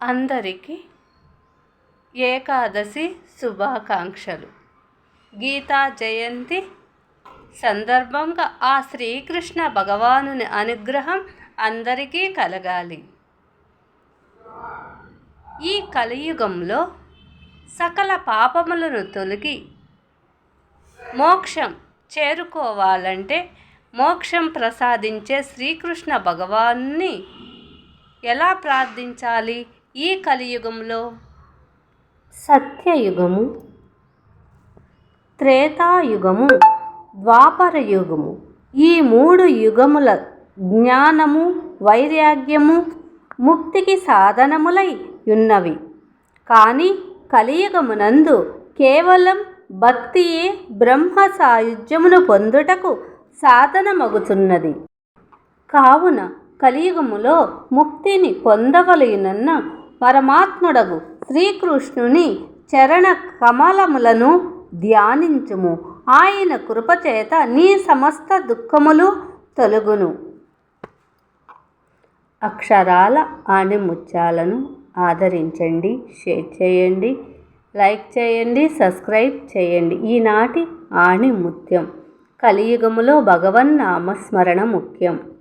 అందరికీ ఏకాదశి శుభాకాంక్షలు. గీతా జయంతి సందర్భంగా ఆ శ్రీకృష్ణ భగవానుని అనుగ్రహం అందరికీ కలగాలి. ఈ కలియుగంలో సకల పాపములను తొలగి మోక్షం చేరుకోవాలంటే మోక్షం ప్రసాదించే శ్రీకృష్ణ భగవాన్ని ఎలా ప్రార్థించాలి? ఈ కలియుగంలో సత్యయుగము త్రేతాయుగము ద్వాపర యుగము ఈ మూడు యుగముల జ్ఞానము వైరాగ్యము ముక్తికి సాధనములై ఉన్నవి. కానీ కలియుగమునందు కేవలం భక్తియే బ్రహ్మ సాయుధ్యమును పొందుటకు సాధనమగుతున్నది కావున కలియుగములో ముక్తిని పొందవలయునన్న పరమాత్ముడగు శ్రీకృష్ణుని చరణ కమలములను ధ్యానించుము. ఆయన కృపచేత నీ సమస్త దుఃఖములు తొలగును. అక్షరాల ఆణిముత్యాలను ఆదరించండి షేర్ చేయండి లైక్ చేయండి సబ్స్క్రైబ్ చేయండి. ఈనాటి ఆణిముత్యం కలియుగములో భగవన్నామస్మరణ ముఖ్యం.